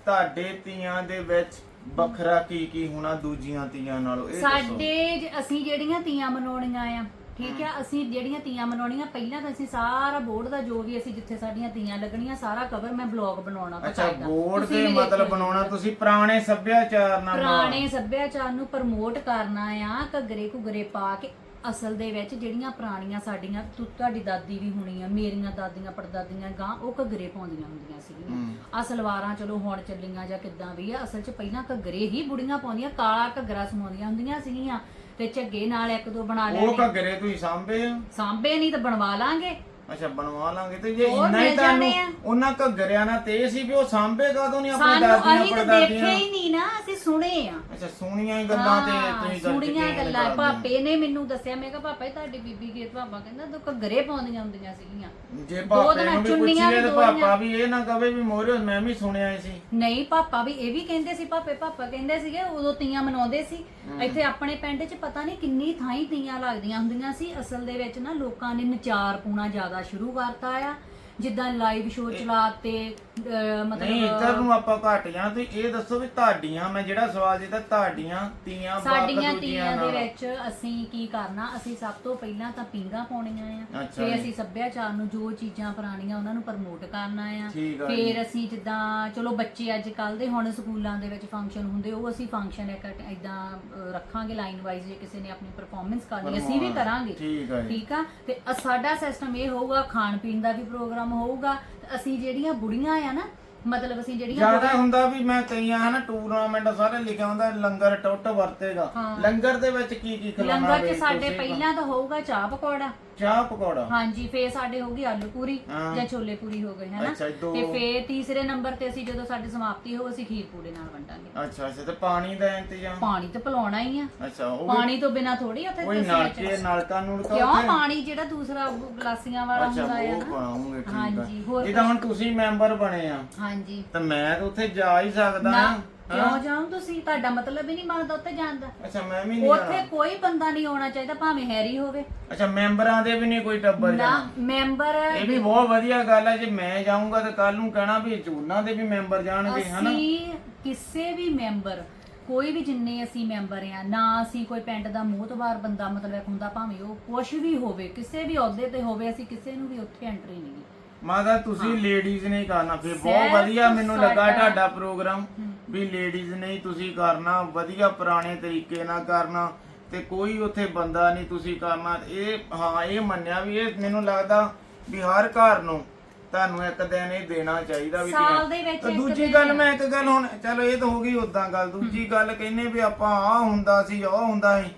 ਤੁਹਾਡੇ ਤੀਆਂ ਦੇ ਵਿੱਚ ਵੱਖਰਾ ਕੀ ਕੀ ਹੋਣਾ ਦੂਜੀਆਂ ਤੀਆਂ ਨਾਲੋਂ? ਇਹ ਦੱਸੋ। ਸਾਡੇ ਜ- ਅਸੀਂ ਜਿਹੜੀਆਂ ਤੀਆਂ ਮਨਾਉਣੀਆਂ ਆ ਠੀਕ ਆ ਅਸੀਂ ਜਿਹੜੀਆਂ ਤੀਆਂ ਮਨਾਉਣੀਆਂ ਪਹਿਲਾਂ ਤਾਂ ਅਸੀਂ ਸਾਰਾ ਬੋਰਡ ਦਾ ਜੋ ਵੀ ਅਸੀਂ ਜਿੱਥੇ ਸਾਡੀਆਂ ਤੀਆਂ ਲੱਗਣੀਆਂ ਸਾਰਾ ਕਵਰ ਮੈਂ ਬਲੌਗ ਬਣਾਉਣਾ ਅੱਛਾ ਬਕਾਇਦਾ। ਬੋਰਡ ਤੁਸੀਂ ਦੇ ਵੀ ਮਤਲਬ ਦੇਖਿਓ। ਬਣਾਉਣਾ ਤੁਸੀਂ ਪੁਰਾਣੇ ਸੱਭਿਆਚਾਰ ਨਾਲ ਪੁਰਾਣੇ ਸੱਭਿਆਚਾਰ ਨੂੰ ਪ੍ਰਮੋਟ ਕਰਨਾ ਆ ਘੱਗਰੇ ਘੁਗਰੇ ਪਾ ਕੇ ਅਸਲ ਦੇ ਵਿੱਚ ਜਿਹੜੀਆਂ ਪੁਰਾਣੀਆਂ ਸਾਡੀਆਂ ਤੁ- ਤੁਹਾਡੀ ਦਾਦੀ ਵੀ ਹੋਣੀ ਆ ਮੇਰੀਆਂ ਦਾਦੀਆਂ ਪੜਦਾਦੀਆਂ ਗਾਂ ਉਹ ਘੱਗਰੇ ਪਾਉਂਦੀਆਂ ਹੁੰਦੀਆਂ ਸੀਗੀਆਂ। ਆ ਸਲਵਾਰਾਂ ਚਲੋ ਹੁਣ ਚੱਲੀਆਂ ਜਾਂ ਕਿੱਦਾਂ ਵੀ ਆ ਅਸਲ 'ਚ ਪਹਿਲਾਂ ਘੱਗਰੇ ਹੀ ਬੁੜੀਆਂ ਪਾਉਂਦੀਆਂ ਕਾਲਾ ਘੱਗਰਾ ਸਮਾਉਂਦੀਆਂ ਹੁੰਦੀਆਂ ਸੀਗੀਆਂ। ਤੇ ਝੱਗੇ ਨਾਲ ਇੱਕ ਦੋ ਬਣਾ ਉਹ ਲੈਣੇ। ਘੱਗਰੇ ਤੁਸੀਂ ਸਾਂਭੇ ਆ? ਸਾਂਭੇ ਨਹੀਂ ਤਾਂ ਬਣਵਾ ਲਾਂਗੇ। ਅੱਛਾ ਬਣਵਾ ਲਾਂਗੇ ਤੇ ਜੇ ਹੋਰ ਇੰਨਾ ਹੀ ਮਿਲ ਤੁਹਾਨੂੰ ਜਾਣੇ ਆ। ਉਹਨਾਂ ਘੱਗਰਿਆਂ ਨਾਲ ਤੇ ਇਹ ਸੀ ਵੀ ਉਹ ਸਾਂਭੇ ਕਾਦੋਂ ਨਹੀਂ ਆਪਣੀ ਸਾਨੂੰ ਦਾਦੀਆਂ ਅਸੀਂ ਤਾਂ ਪੜਦਾਦੀਆਂ? ਦੇਖੇ ਹੀ ਨਹੀਂ ਨਾ ਅਸੀਂ ਸੁਣੇ ਆ। ਅੱਛਾ ਸੋਹਣੀਆਂ ਹੀ ਗੱਲਾਂ ਤੇ ਹਾਂ, ਤੁਸੀਂ ਗੱਲ ਸੁਣੀਆਂ ਯਕੀਨ ਗੱਲਾਂ। ਕਰਦੇ। ਪਾਪੇ ਨੇ ਮੈਨੂੰ ਦੱਸਿਆ ਮੈਂ ਕਿਹਾ ਪਾਪਾ ਜੀ ਤੁਹਾਡੀ ਬੀਬੀ ਗੇਟ ਪਾਪਾ ਕਹਿੰਦਾ ਤੂੰ ਘੱਗਰੇ ਪਾਉਂਦੀਆਂ ਹੁੰਦੀਆਂ ਸੀਗੀਆਂ। ਜੇ ਪਾਪੇ ਦਿਨਾਂ ਨੂੰ ਵੀ ਚੁੰਨੀਆਂ ਪੁੱਛੀਏ ਵੀ ਤੇ। ਪਾਪਾ ਵੀ ਇਹ ਨਾ ਕਵੇ ਵੀ ਮੋਰੇ ਮੈਂ ਵੀ ਸੁਣਿਆ ਸੀ। ਨਹੀਂ ਪਾਪਾ ਵੀ ਇਹ ਵੀ ਕਹਿੰਦੇ ਸੀ ਪਾਪੇ ਪਾਪਾ ਕਹਿੰਦੇ ਸੀਗੇ ਉਦੋਂ ਤੀਆਂ ਮਨਾਉਂਦੇ ਸੀ। ਇੱਥੇ ਆਪਣੇ ਪਿੰਡ 'ਚ ਪਤਾ ਨਹੀਂ ਕਿੰਨੀ ਥਾਈਂ ਤੀਆਂ ਲੱਗਦੀਆਂ ਹੁੰਦੀਆਂ ਸੀ। ਅਸਲ ਦੇ ਵਿੱਚ ਨਾ ਲੋਕਾਂ ਨੇ ਨਚਾਰ ਪੂਣਾ ਜ਼ਿਆਦਾ ਸ਼ੁਰੂ ਕਰਤਾ ਆ ਜਿੱਦਾਂ ਲਾਈਵ ਸ਼ੋਅ ਚਲਾਤੇ ਨਹੀਂ ਮਤਲਬ ਇੱਧਰ ਨੂੰ ਆਪਾਂ ਘਟ ਜਾਣਾ ਤੁਸੀਂ ਇਹ ਦੱਸੋ ਵੀ ਤੁਹਾਡੀਆਂ ਮੈਂ ਜਿਹੜਾ ਸਵਾਲ ਦਿੱਤਾ ਤੁਹਾਡੀਆਂ ਤੀਆਂ ਬਾਕ ਸਾਡੀਆਂ ਦੂਜੀਆਂ ਤੀਆਂ ਦੇ ਨਾਲ। ਵਿੱਚ ਅਸੀਂ ਕੀ ਕਰਨਾ ਅਸੀਂ ਸਭ ਤੋਂ ਪਹਿਲਾਂ ਤਾਂ ਪੀਂਘਾਂ ਪਾਉਣੀਆਂ ਆ ਅੱਛਾ ਫਿਰ ਜੀ। ਅਸੀਂ ਸੱਭਿਆਚਾਰ ਨੂੰ ਜੋ ਚੀਜ਼ਾਂ ਪੁਰਾਣੀਆਂ ਉਹਨਾਂ ਨੂੰ ਪ੍ਰਮੋਟ ਕਰਨਾ ਆ। ਠੀਕ ਆ ਫਿਰ ਅਸੀਂ ਜਿੱਦਾਂ ਚਲੋ ਬੱਚੇ ਅੱਜ ਕੱਲ ਦੇ ਹੁਣ ਸਕੂਲਾਂ ਦੇ ਵਿੱਚ ਫੰਕਸ਼ਨ ਹੁੰਦੇ ਉਹ ਅਸੀਂ ਫੰਕਸ਼ਨ ਇਦਾਂ ਰੱਖਾਂਗੇ ਲਾਈਨ ਵਾਈਜ਼ ਜੇ ਕਿਸੇ ਨੇ ਆਪਣੀ ਪਰਫਾਰਮੈਂਸ ਕਰਨੀ ਅਸੀਂ ਵੀ ਕਰਾਂਗੇ। ਠੀਕ ਆ ਜੀ। ਠੀਕ ਆ? ਤੇ ਅ- ਸਾਡਾ ਸਿਸਟਮ ਇਹ ਹੋਊਗਾ ਖਾਣ ਪੀਣ ਦਾ ਵੀ ਪ੍ਰੋਗਰਾਮ ਹੋਊਗਾ ਤੇ ਅਸੀਂ ਜਿਹੜੀਆਂ ਬੁੜੀਆਂ ਆ ਨਾ ਮਤਲਬ ਅਸੀਂ ਜਿਹੜੀਆਂ ਜ਼ਿਆਦਾ ਹੁੰਦਾ ਵੀ ਮੈਂ ਕਈਆਂ ਹਨਾ ਟੂਰਨਾਮੈਂਟ ਸਾਰੇ ਲਿਖਿਆ ਹੁੰਦਾ ਲੰਗਰ ਟੁੱਟ ਵਰਤੇਗਾ ਲੰਗਰ ਦੇ ਵਿੱਚ ਕੀ ਕੀ ਖਿਲਾਉਣਾ ਲੰਗਰ 'ਚ ਸਾਡੇ? ਪਹਿਲਾਂ ਤਾਂ ਹੋਊਗਾ ਚਾਹ ਪਕੌੜਾ ਚਾਹ ਪਕੌੜਾ? ਹਾਂਜੀ ਫੇਰ ਸਾਡੇ ਹੋਊਗੀ ਆਲੂ ਪੂਰੀ ਹਾਂ। ਜਾਂ ਛੋਲੇ ਪੂਰੀ ਹੋ ਗਏ ਹੈਨਾ? ਅੱਛਾ, ਦੋ- ਤੇ ਫੇਰ ਤੀਸਰੇ ਨੰਬਰ ਤੇ ਅਸੀਂ ਜਦੋਂ ਸਾਡੀ ਸਮਾਪਤੀ ਹੋਊ ਅਸੀਂ ਖੀਰ ਪੂੜੇ ਨਾਲ ਵੰਡਾਂਗੇ। ਅੱਛਾ ਅੱਛਾ ਤੇ ਪਾਣੀ ਦਾ ਇੰਤਜ਼ਾਮ? ਪਾਣੀ ਤਾਂ ਪਿਲਾਉਣਾ ਹੀ ਆ। ਅੱਛਾ ਉਹ ਵੀ ਪਾਣੀ ਤੋਂ ਬਿਨਾ ਥੋੜੀ ਉੱਥੇ ਕੋਈ ਨਲਕੇ ਚ- ਨਲਕਾ ਨੂੰ ਕਿਉਂ? ਪਾਣੀ ਜਿਹੜਾ ਦੂਸਰਾ ਗਲਾਸੀਆਂ ਵਾਲਾ ਅੱਛਾ ਹੁੰਦਾ ਹੈ ਉਹ ਨਾ। ਬਣਾਉਂਗੇ ਠੀਕ ਹਾਂਜੀ, ਆ ਹੋਰ ਜਿੱਦਾਂ ਹੁਣ ਤੁਸੀਂ ਮੈਂਬਰ ਬਣੇ ਆ। ਹਾਂਜੀ। ਤਾਂ ਮੈਂ ਤਾਂ ਉੱਥੇ ਜਾ ਹੀ ਸਕਦਾ ਨਾ ਹਾਂ। ਕਿਉਂ ਜਾਉਂ ਤੁਸੀਂ? ਤੁਹਾਡਾ ਮਤਲਬ ਹੀ ਨਹੀਂ ਬਣਦਾ ਉੱਥੇ ਜਾਣ ਦਾ। ਅੱਛਾ ਮੈਂ ਵੀ ਨਹੀਂ ਉੱਥੇ ਜਾਣਾ। ਕੋਈ ਬੰਦਾ ਨਹੀਂ ਆਉਣਾ ਚਾਹੀਦਾ ਭਾਵੇਂ ਹੈਰੀ ਹੋਵੇ। ਅੱਛਾ ਮੈਂਬਰਾਂ ਦੇ ਵੀ ਨਹੀਂ ਕੋਈ ਟੱਬਰ ਨਾ ਜਾਣਾ। ਮੈਂਬਰ ਇਹ ਵੀ ਬਹੁਤ ਵਧੀਆ ਗੱਲ ਹੈ ਜੇ ਮੈਂ ਜਾਊਂਗਾ ਤਾਂ ਕੱਲ ਨੂੰ ਕਹਿਣਾ ਵੀ ਉਹਨਾਂ ਦੇ ਵੀ ਮੈਂਬਰ ਜਾਣਗੇ ਹਨਾ? ਅਸੀਂ ਕਿਸੇ ਵੀ ਮੈਂਬਰ ਕੋਈ ਵੀ ਜਿੰਨੇ ਅਸੀਂ ਮੈਂਬਰ ਆ ਨਾ ਅਸੀਂ ਕੋਈ ਪਿੰਡ ਦਾ ਮੋਹਤਵਾਰ ਬੰਦਾ ਮਤਲਬ ਇੱਕ ਹੁੰਦਾ ਭਾਵੇਂ ਉਹ ਕੁਛ ਵੀ ਹੋਵੇ ਕਿਸੇ ਵੀ ਅਹੁਦੇ ਤੇ ਹੋਵੇ ਅਸੀਂ ਕਿਸੇ ਨੂੰ ਵੀ ਉੱਥੇ ਐਂਟਰੀ ਨਹੀਂ। ਮਾਤਾ ਤੁਸੀਂ ਲੇਡੀਜ਼ ਨੇ ਹੀ ਕਰਨਾ। ਫਿਰ ਬਹੁਤ ਵਧੀਆ ਮੈਨੂੰ ਲੱਗਾ ਤੁਹਾਡਾ ਪ੍ਰੋਗਰਾਮ ਵੀ ਲੇਡੀਜ਼ ਨੇ ਹੀ ਤੁਸੀਂ ਕਰਨਾ ਵਧੀਆ ਪੁਰਾਣੇ ਤਰੀਕੇ ਨਾਲ ਕਰਨਾ ਤੇ ਕੋਈ ਉੱਥੇ ਬੰਦਾ ਨਹੀਂ ਤੁਸੀਂ ਕਰਨਾ। ਇਹ ਹਾਂ ਇਹ ਮੰਨਿਆ ਵੀ ਇਹ ਮੈਨੂੰ ਲੱਗਦਾ ਵੀ ਹਰ ਘਰ ਨੂੰ ਤੁਹਾਨੂੰ ਇੱਕ ਦਿਨ ਇਹ ਦੇਣਾ ਚਾਹੀਦਾ ਵੀ ਸਾਲ ਦੇ ਵਿੱਚ ਦੂਜੀ ਗੱਲ ਮੈਂ ਇੱਕ ਗੱਲ ਹੁਣ ਚਲੋ ਇਹ ਤਾਂ ਹੋ ਗਈ ਉਦਾਂ ਗੱਲ ਦੂਜੀ ਗੱਲ ਕਹਿੰਨੇ ਵੀ ਆਪਾਂ ਆ ਹੁੰਦਾ ਸੀ ਉਹ ਹੁੰਦਾ ਸੀ।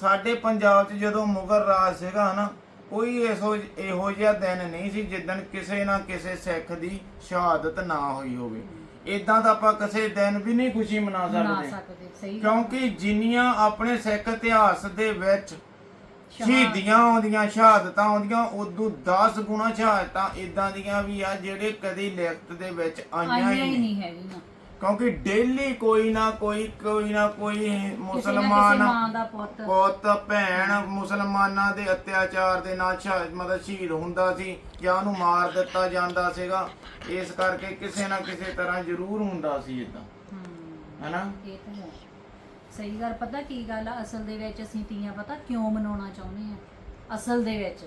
ਸਾਡੇ ਪੰਜਾਬ 'ਚ ਜਦੋਂ ਮੁਗਲ ਰਾਜ ਸੀਗਾ ਹਨਾ ਕੋਈ ਇਹੋ ਇਹੋ ਜਿਹਾ ਦਿਨ ਨਹੀਂ ਸੀ ਜਿੱਦਣ ਕਿਸੇ ਨਾ ਕਿਸੇ ਸਿੱਖ ਦੀ ਸ਼ਹਾਦਤ ਨਾ ਹੋਈ ਹੋਵੇ। ਇਦਾਂ ਤਾਂ ਆਪਾਂ ਕਿਸੇ ਦਿਨ ਵੀ ਨਹੀਂ ਖੁਸ਼ੀ ਮਨਾ ਸਕਦੇ। ਸਕਦੇ ਸਹੀ ਕਿਉਂਕਿ ਜਿੰਨੀਆਂ ਆਪਣੇ ਸਿੱਖ ਇਤਿਹਾਸ ਦੇ ਵਿੱਚ ਸ਼ਹੀਦੀਆਂ ਆਉਂਦੀਆਂ ਸ਼ਹਾਦਤਾਂ ਆਉਂਦੀਆਂ ਉਦੋਂ 10 ਗੁਣਾ ਸ਼ਹਾਦਤਾਂ ਇਦਾਂ ਦੀਆਂ ਵੀ ਆ ਜਿਹੜੇ ਕਦੀ ਲਿਖਤ ਦੇ ਵਿੱਚ ਆਈਆਂ ਆਈਆਂ ਹੀ ਹੀ ਨਹੀਂ। ਨਹੀਂ ਹੈਗੀਆਂ। ਕਿਉਂਕਿ ਡੇਲੀ ਕੋਈ ਨਾ ਕੋਈ ਕੋਈ ਨਾ ਕੋਈ ਮੁਸਲਮਾਨ ਮਾਂ ਦਾ ਪੁੱਤ। ਪੁੱਤ ਭੈਣ ਮੁਸਲਮਾਨਾਂ ਦੇ ਅਤਿਆਚਾਰ ਦੇ ਨਾਲ ਸ਼ਾ- ਮਤਲਬ ਸ਼ਹੀਦ ਹੁੰਦਾ ਸੀ ਜਾਂ ਉਹਨੂੰ ਮਾਰ ਦਿੱਤਾ ਜਾਂਦਾ ਸੀਗਾ ਇਸ ਕਰਕੇ ਕਿਸੇ ਨਾ ਕਿਸੇ ਤਰ੍ਹਾਂ ਜ਼ਰੂਰ ਹੁੰਦਾ ਸੀ ਇਦਾਂ ਹਮ, ਹੈਨਾ? ਇਹ ਤਾਂ ਹੈ। ਸਹੀ ਗੱਲ ਪਤਾ ਕੀ ਗੱਲ ਆ? ਅਸਲ ਦੇ ਵਿੱਚ ਅਸੀਂ ਤੀਆਂ ਪਤਾ ਕਿਉਂ ਮਨਾਉਣਾ ਚਾਹੁੰਦੇ ਆ? ਅਸਲ ਦੇ ਵਿੱਚ।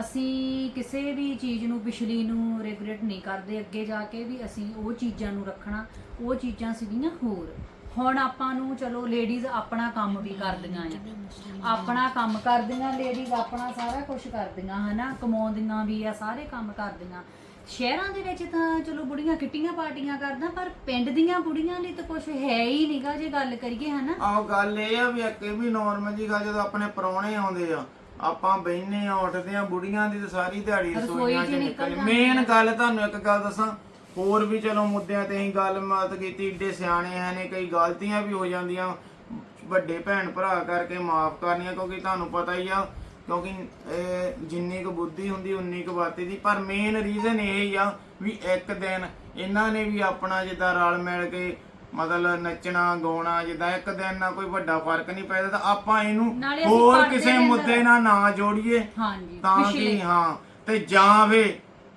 ਅਸੀਂ ਕਿਸੇ ਵੀ ਚੀਜ਼ ਨੂੰ ਪਿਛਲੀ ਨੂੰ ਰਿਗਰੈਟ ਨਹੀਂ ਕਰਦੇ, ਅੱਗੇ ਜਾ ਕੇ ਵੀ ਅਸੀਂ ਉਹ ਚੀਜ਼ਾਂ ਨੂੰ ਰੱਖਣਾ, ਉਹ ਚੀਜ਼ਾਂ ਸੀਗੀਆਂ ਹੋਰ। ਹੁਣ ਆਪਾਂ ਨੂੰ ਚਲੋ ਲੇਡੀਜ਼ ਆਪਣਾ ਕੰਮ ਵੀ ਕਰਦੀਆਂ ਆ। ਆਪਣਾ ਕੰਮ ਕਰਦੀਆਂ ਲੇਡੀਜ਼ ਆਪਣਾ ਸਾਰਾ ਕੁਝ ਕਰਦੀਆਂ, ਹਨਾ? ਕਮਾਉਂਦੀਆਂ ਵੀ ਆ, ਸਾਰੇ ਕੰਮ ਕਰਦੀਆਂ। ਸ਼ਹਿਰਾਂ ਦੇ ਵਿੱਚ ਤਾਂ ਚਲੋ ਬੁੜੀਆਂ ਕਿੱਟੀਆਂ ਪਾਰਟੀਆਂ ਕਰਦਾ, ਪਰ ਪਿੰਡ ਦੀਆਂ ਬੁੜੀਆਂ ਲਈ ਤਾਂ ਕੁਝ ਹੈ ਹੀ ਨਹੀਂਗਾ ਜੇ ਗੱਲ ਕਰੀਏ, ਹਨਾ? ਆਹ ਗੱਲ ਇਹ ਆ ਵੀ ਅੱਗੇ ਵੀ ਨੋਰਮਲ ਜੀ ਗੱਲ, ਜਦੋਂ ਆਪਣੇ ਪਰੌਣੇ ਆਉਂਦੇ ਆ ਆਪਾਂ ਬੈਠਨੇ ਆ ਉੱਠਦੇ ਆ ਬੁੜੀਆਂ ਦੀ ਤਾਂ ਸਾਰੀ ਦਿਹਾੜੀ ਰਸੋਈਆਂ 'ਚ ਨਿਕਲ ਮੇਨ ਗੱਲ ਤੁਹਾਨੂੰ ਇੱਕ ਗੱਲ ਦੱਸਾਂ ਹੋਰ ਵੀ ਚਲੋ ਮੁੱਦਿਆਂ ਤੇ ਅਸੀਂ ਗੱਲ ਮਤ ਕੀਤੀ ਏਡੇ ਸਿਆਣੇ ਹੈ ਨੇ ਕਈ ਗਲਤੀਆਂ ਵੀ ਹੋ ਜਾਂਦੀਆਂ। ਵੱਡੇ ਭੈਣ ਭਰਾ ਕਰਕੇ ਮਾਫ ਕਰਨੀਆਂ ਕਿਉਂਕਿ ਤੁਹਾਨੂੰ ਪਤਾ ਹੀ ਆ ਕਿਉਂਕਿ ਜਿੰਨੀ ਕੁ ਬੁੱਧੀ ਹੁੰਦੀ ਉਨੀ ਕੁ ਬਾਤੀ ਦੀ। ਪਰ ਮੇਨ ਰੀਜ਼ਨ ਇਹ ਹੀ ਆ ਵੀ ਇੱਕ ਦਿਨ ਇਹਨਾਂ ਨੇ ਵੀ ਆਪਣਾ ਜਿੱਦਾਂ ਰਲ ਮਿਲ ਕੇ ਮਤਲਬ ਨੱਚਣਾ ਗਾਉਣਾ ਜਿੱਦਾਂ ਇੱਕ ਦਿਨ ਨਾਲ ਕੋਈ ਵੱਡਾ ਫ਼ਰਕ ਨਹੀਂ ਪੈਦਾ ਤਾਂ ਆਪਾਂ ਇਹਨੂੰ ਅਸੀਂ ਹੋਰ ਪੜ੍ਹਦੇ ਕਿਸੇ ਰਹਿੰਦੇ ਮੁੱਦੇ ਨਾਲ ਨਾ ਜੋੜੀਏ। ਹਾਂਜੀ ਤਾਂ ਕਿ ਹਾਂ ਤੇ ਜਾਂ ਵੇ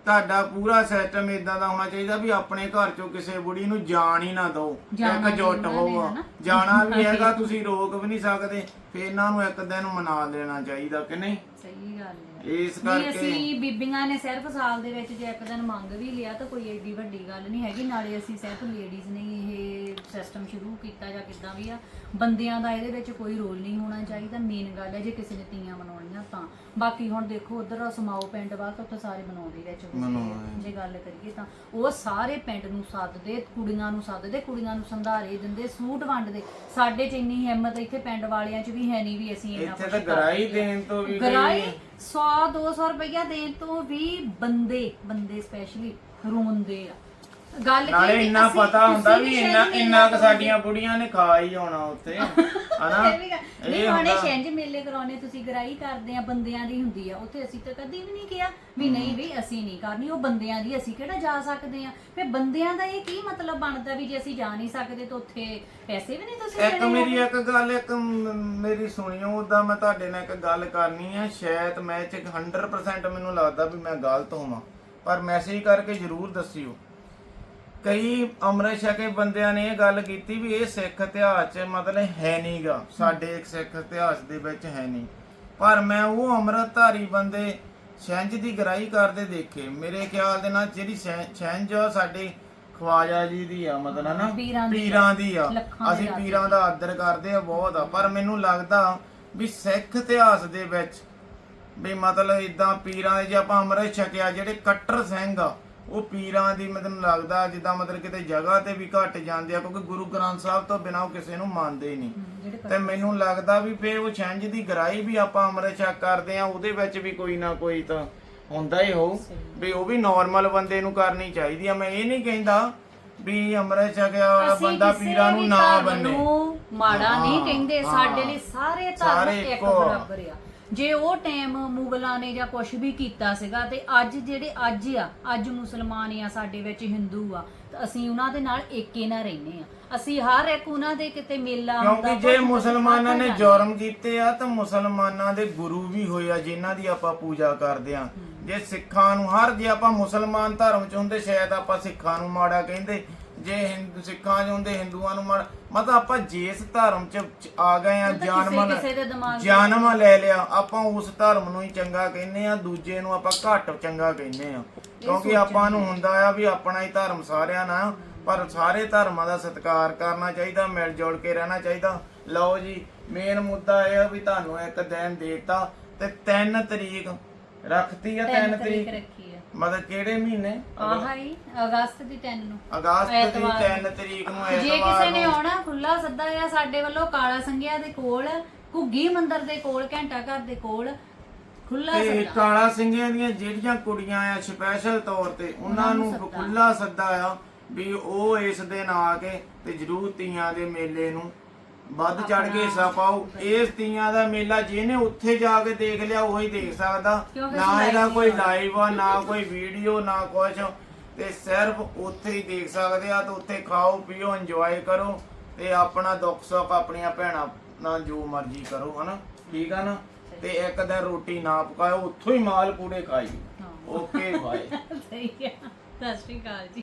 ਤੁਹਾਡਾ ਪੂਰਾ ਸਿਸਟਮ ਇਦਾਂ ਦਾ ਹੋਣਾ ਚਾਹੀਦਾ ਵੀ ਆਪਣੇ ਘਰ ਚੋਂ ਕਿਸੇ ਬੁੜੀ ਨੂੰ ਜਾਣ ਹੀ ਨਾ ਦਿਓ। ਜਾਣਾ ਇੱਕ ਵੀ ਜੁੱਟ ਉਹਨਾਂ ਨੇ, ਹੋਊਗਾ। ਹਨਾ? ਜਾਣਾ ਵੀ ਹੈਗਾ ਤੁਸੀਂ ਰੋਕ ਵੀ ਨਹੀਂ ਸਕਦੇ। ਫੇਰ ਇਹਨਾਂ ਨੂੰ ਇੱਕ ਦਿਨ ਮਨਾ ਲੈਣਾ ਚਾਹੀਦਾ ਕਿ ਨਹੀਂ? ਸਹੀ ਗੱਲ ਹੈ। ਇਸ ਨਹੀਂ ਕਰਕੇ ਅਸੀਂ ਬੀਬੀਆਂ ਨੇ ਸਿਰਫ ਸਾਲ ਦੇ ਵਿੱਚ ਜੇ ਇੱਕ ਦਿਨ ਮੰਗ ਵੀ ਲਿਆ ਤਾਂ ਕੋਈ ਏਡੀ ਵੱਡੀ ਗੱਲ ਨਹੀਂ ਹੈਗੀ। ਨਾਲੇ ਅਸੀਂ ਸਿਰਫ ਲੇਡੀਜ਼ ਨੇ ਇਹ ਸਿਸਟਮ ਸ਼ੁਰੂ ਕੀਤਾ ਜਾਂ ਕਿੱਦਾਂ ਵੀ ਆ। ਬੰਦਿਆਂ ਦਾ ਇਹਦੇ ਵਿੱਚ ਕੋਈ ਰੋਲ ਨਹੀਂ ਹੋਣਾ ਚਾਹੀਦਾ। ਮੇਨ ਗੱਲ ਹੈ ਜੇ ਕਿਸੇ ਨੇ ਤੀਆਂ ਮਨਾਉਣੀਆਂ ਤਾਂ। ਬਾਕੀ ਹੁਣ ਦੇਖੋ ਉਧਰ ਸਮਾਓ ਪਿੰਡ ਵਾ ਤਾਂ ਉੱਥੇ ਸਾਰੇ ਮਨਾਉਂਦੇ ਵਿੱਚ। ਜੇ ਗੱਲ ਕਰੀਏ ਤਾਂ ਉਹ ਸਾਰੇ ਪਿੰਡ ਨੂੰ ਸੱਦਦੇ ਕੁੜੀਆਂ ਨੂੰ ਸੱਦਦੇ ਕੁੜੀਆਂ ਨੂੰ ਸੰਧਾਰੇ ਦਿੰਦੇ ਸੂਟ ਵੰਡਦੇ। ਸਾਡੇ 'ਚ ਇੰਨੀ ਹਿੰਮਤ ਇੱਥੇ ਪਿੰਡ ਵਾਲਿਆਂ 'ਚ ਵੀ ਹੈ ਨਹੀਂ ਵੀ ਅਸੀਂ ਇੰਨਾ ਇੱਥੇ ਕੁਛ ਤਾਂ ਗਰਾਈ ਦੇਣ ਤੋਂ ਵੀ ਗਰਾਈ 100 200 ਰੁਪਈਆ ਦੇਣ ਤੋਂ ਵੀ ਬੰਦੇ ਬੰਦੇ ਸਪੈਸ਼ਲੀ ਰੋਂਦੇ ਆ। ਗੱਲ ਕੀ ਨਾਲੇ ਇੰਨਾ ਪਤਾ ਹੁੰਦਾ ਵੀ ਇੰਨਾ ਇੰਨਾ ਕੁ। ਸਾਡੀਆਂ ਬੁੜੀਆਂ ਨੇ ਖਾ ਹੀ ਆਉਣਾ ਉੱਥੇ ਹਨਾ? ਇਹ ਹਾਣੇ ਛਿੰਝ ਮੇਲੇ ਕਰਾਉਣੇ ਤੁਸੀਂ ਗਰਾਈ ਕਰਦੇ ਆ ਬੰਦਿਆਂ ਦੀ ਹੁੰਦੀ ਆ। ਉੱਥੇ ਅਸੀਂ ਤਾਂ ਕਦੀ ਵੀ ਨਹੀਂ ਕਿਹਾ ਵੀ ਨਹੀਂ ਵੀ ਅਸੀਂ ਨਹੀਂ ਕਰਨੀ ਉਹ ਬੰਦਿਆਂ ਦੀ ਅਸੀਂ ਕਿਹੜਾ ਜਾ ਸਕਦੇ ਆ? ਫਿਰ ਬੰਦਿਆਂ ਦਾ ਇਹ ਕੀ ਮਤਲਬ ਬਣਦਾ ਵੀ ਜੇ ਅਸੀਂ ਜਾ ਨਹੀਂ ਸਕਦੇ ਤਾਂ ਉੱਥੇ ਪੈਸੇ ਵੀ ਨਹੀਂ ਤੁਸੀਂ ਇੱਕ ਮੇਰੀ ਇੱਕ ਗੱਲ ਇੱਕ ਮੇਰੀ ਸੁਣਿਓ ਉਹਦਾ ਮੈਂ ਤੁਹਾਡੇ ਨਾਲ ਇੱਕ ਗੱਲ ਕਰਨੀ ਆ। ਸ਼ਾਇਦ ਮੈਂ ਚ 100% ਮੈਨੂੰ ਲੱਗਦਾ ਵੀ ਮੈਂ ਗਲਤ ਹੋਵਾਂ ਪਰ ਮੈਸੇਜ ਕਰਕੇ ਜਰੂਰ ਦੱਸਿਓ। ਕਈ ਅੰਮ੍ਰਿਤ ਛਕੇ ਬੰਦਿਆਂ ਨੇ ਇਹ ਗੱਲ ਕੀਤੀ ਵੀ ਇਹ ਸਿੱਖ ਇਤਿਹਾਸ 'ਚ ਮਤਲਬ ਹੈ ਨਹੀਂਗਾ ਸਾਡੇ ਇੱਕ ਸਿੱਖ ਇਤਿਹਾਸ ਦੇ ਵਿੱਚ ਹੈ ਨਹੀਂ। ਪਰ ਮੈਂ ਉਹ ਅੰਮ੍ਰਿਤਧਾਰੀ ਬੰਦੇ ਛੰਝ ਦੀ ਗਰਾਈ ਕਰਦੇ ਦੇਖੇ। ਮੇਰੇ ਖਿਆਲ ਦੇ ਨਾਲ ਜਿਹੜੀ ਛੰਝ ਆ ਸਾਡੇ ਖਵਾਜਾ ਜੀ ਦੀ ਆ ਮਤਲਬ ਨਾ ਪੀਰਾਂ ਦੀ ਆ। ਅਸੀਂ ਪੀਰਾਂ ਦਾ ਆਦਰ ਕਰਦੇ ਆ ਬਹੁਤ ਆ। ਪਰ ਮੈਨੂੰ ਲੱਗਦਾ ਵੀ ਸਿੱਖ ਇਤਿਹਾਸ ਦੇ ਵਿੱਚ ਵੀ ਮਤਲਬ ਇਦਾਂ ਪੀਰਾਂ ਦੇ ਜੇ ਆਪਾਂ ਅੰਮ੍ਰਿਤ ਛਕਿਆ ਜਿਹੜੇ ਕੱਟਰ ਸਿੰਘ ਆ ਉਹ ਪੀਰਾਂ ਦੀ ਮੈਨੂੰ ਲੱਗਦਾ ਜਿੱਦਾਂ ਮਤਲਬ ਕਿਤੇ ਜਗ੍ਹਾ ਤੇ ਵੀ ਘਟ ਜਾਂਦੇ ਆ ਕਿਉਂਕਿ ਗੁਰੂ ਗ੍ਰੰਥ ਸਾਹਿਬ ਤੋਂ ਬਿਨਾਂ ਉਹ ਕਿਸੇ ਨੂੰ ਮੰਨਦੇ ਹੀ ਨਹੀਂ। ਤੇ ਮੈਨੂੰ ਲੱਗਦਾ ਵੀ ਫੇ ਉਹ ਛੰਝ ਦੀ ਗਰਾਈ ਵੀ ਆਪਾਂ ਅੰਮ੍ਰਿਤ ਛਕ ਕਰਦੇ ਆ ਉਹਦੇ ਵਿੱਚ ਵੀ ਕੋਈ ਨਾ ਕੋਈ ਤਾਂ ਹੁੰਦਾ ਹੀ ਹੋਊ। ਵੀ ਉਹ ਵੀ ਨਾਰਮਲ ਬੰਦੇ ਨੂੰ ਕਰਨੀ ਚਾਹੀਦੀ ਆ। ਮੈਂ ਇਹ ਨਹੀਂ ਕਹਿੰਦਾ ਵੀ ਅੰਮ੍ਰਿਤ ਛਕਿਆ ਵਾਲਾ ਬੰਦਾ ਪੀਰਾਂ ਨੂੰ ਨਾ ਬੰਨੇ ਮਾੜਾ ਨਹੀਂ ਕਹਿੰਦੇ। ਸਾਡੇ ਲਈ ਸਾਰੇ ਧਰਮ ਇੱਕੋ। ਬਰਾਬਰ ਆ। ਜੇ ਉਹ ਟਾਈਮ ਮੁਗਲਾਂ ਨੇ ਜਾਂ ਕੁਝ ਵੀ ਕੀਤਾ ਸੀਗਾ ਤੇ ਅੱਜ ਜਿਹੜੇ ਅੱਜ ਆ ਅੱਜ ਮੁਸਲਮਾਨ ਆ ਸਾਡੇ ਵਿੱਚ ਹਿੰਦੂ ਆ ਤਾਂ ਅਸੀਂ ਉਹਨਾਂ ਦੇ ਨਾਲ ਏਕੇ ਨਾਲ ਰਹਿੰਦੇ ਆ। ਅਸੀਂ ਹਰ ਇੱਕ ਉਹਨਾਂ ਦੇ ਕਿਤੇ ਮੇਲਾ ਹੁੰਦਾ ਕਿਉਂਕਿ ਜੇ ਮੁਸਲਮਾਨਾਂ ਨੇ ਜੁਰਮ ਕੀਤੇ ਆ ਤਾਂ ਮੁਸਲਮਾਨਾਂ ਦੇ ਗੁਰੂ ਵੀ ਹੋਏ ਆ ਜਿਨ੍ਹਾਂ ਦੀ ਆਪਾਂ ਪੂਜਾ ਕਰਦੇ ਆ। ਜੇ ਸਿੱਖਾਂ ਨੂੰ ਹਰ ਜੇ ਆਪਾਂ ਮੁਸਲਮਾਨ ਧਰਮ ਚ ਹੁੰਦੇ ਸ਼ਾਇਦ ਆਪਾਂ ਸਿੱਖਾਂ ਨੂੰ ਮਾੜਾ ਕਹਿੰਦੇ। ਜੇ ਹਿੰਦੂ ਸਿੱਖਾਂ ਚ ਹੁੰਦੇ ਹਿੰਦੂਆਂ ਨੂੰ ਮਾੜਾ ਮਤਲਬ ਆਪਾਂ ਜਿਸ ਧਰਮ ਚ ਚ ਆ ਗਏ ਆ ਜਨਮ ਕਿਸੇ- ਕਿਸੇ ਦੇ ਦਿਮਾਗ ਚ- ਜਨਮ ਲੈ ਲਿਆ ਆਪਾਂ ਉਸ ਧਰਮ ਨੂੰ ਹੀ ਚੰਗਾ ਕਹਿੰਦੇ ਆ ਦੂਜੇ ਨੂੰ ਆਪਾਂ ਘੱਟ ਚੰਗਾ ਕਹਿੰਦੇ ਆ। ਕਿਉਂਕਿ ਆਪਾਂ ਨੂੰ ਹੁੰਦਾ ਆ ਵੀ ਆਪਣਾ ਹੀ ਧਰਮ ਸਾਰਿਆਂ ਨਾਲ ਪਰ ਸਾਰੇ ਧਰਮਾਂ ਦਾ ਸਤਿਕਾਰ ਕਰਨਾ ਚਾਹੀਦਾ ਮਿਲ ਜੁਲ ਕੇ ਰਹਿਣਾ ਚਾਹੀਦਾ। ਲਓ ਜੀ ਮੇਨ ਮੁੱਦਾ ਇਹ ਆ ਵੀ ਤੁਹਾਨੂੰ ਇੱਕ ਦਿਨ ਦੇਤਾ ਤੇ 3 ਤਰੀਕ ਰੱਖਤੀ ਆ 3 ਤਿੰਨ ਤਰੀਕ ਤਰੀਕ? ਰੱਖੀ ਆ। ਮਤਲਬ ਕਿਹੜੇ ਮਹੀਨੇ? ਆਹ ਹੀ ਅਗਸਤ ਦੀ 3 ਨੂੰ। ਅਗਸਤ ਦੀ ਐਤਵਾਰ। 3 ਤਰੀਕ ਨੂੰ ਜੇ ਐਤਵਾਰ ਕਿਸੇ ਨੇ ਆਉਣਾ ਖੁੱਲਾ ਸੱਦਾ ਆ ਸਾਡੇ ਵੱਲੋਂ ਕਾਲਾ ਸੰਗਿਆ ਦੇ ਕੋਲ ਘੁੱਗੀ ਮੰਦਿਰ ਦੇ ਕੋਲ ਘੰਟਾ ਘਰ ਦੇ ਕੋਲ ਖੁੱਲਾ ਤੇ ਸੱਦਾ। ਕਾਲਾ ਸਿੰਘਾਂ ਦੀਆਂ ਜਿਹੜੀਆਂ ਕੁੜੀਆਂ ਆ ਸਪੈਸ਼ਲ ਤੌਰ ਤੇ ਉਹਨਾਂ ਨੂੰ ਖੁੱਲਾ ਸੱਦਾ। ਆ ਵੀ ਉਹ ਇਸ ਦਿਨ ਆ ਕੇ ਤੇ ਜਰੂਰ ਤੀਆਂ ਦੇ ਮੇਲੇ ਨੂੰ ਵੱਧ ਚੜ ਕੇ ਹਿੱਸਾ ਪਾਓ। ਇਸ ਤੀਆਂ ਦਾ ਮੇਲਾ ਜਿਹਨੇ ਉੱਥੇ ਜਾ ਕੇ ਦੇਖ ਲਿਆ ਉਹੀ ਦੇਖ ਸਕਦਾ। ਕਿਉਂਕਿ ਨਾ ਅਸੀਂ ਇਹਦਾ live ਕੋਈ ਲਾਈਵ ਆ ਨਾ ਕੋਈ ਵੀਡੀਓ ਨਾ ਕੁਝ ਤੇ ਸਿਰਫ ਉੱਥੇ ਹੀ ਦੇਖ ਸਕਦੇ ਆ ਤੇ ਉੱਥੇ ਖਾਓ ਪੀਓ ਇੰਜੋਏ ਕਰੋ ਤੇ ਆਪਣਾ ਦੁੱਖ ਸੁੱਖ ਆਪਣੀਆਂ ਭੈਣਾਂ ਨਾਲ ਜੋ ਮਰਜ਼ੀ ਕਰੋ ਹਨਾ? ਠੀਕ ਆ ਨਾ? ਤੇ ਇੱਕ ਦਿਨ ਰੋਟੀ ਨਾ ਪਕਾਓ ਉੱਥੋਂ ਹੀ ਮਾਲ ਪੂੜੇ ਖਾਈ। ਹਾਂ। Okay bye. ਸਹੀ ਸਤਿ ਸ਼੍ਰੀ ਅਕਾਲ ਜੀ।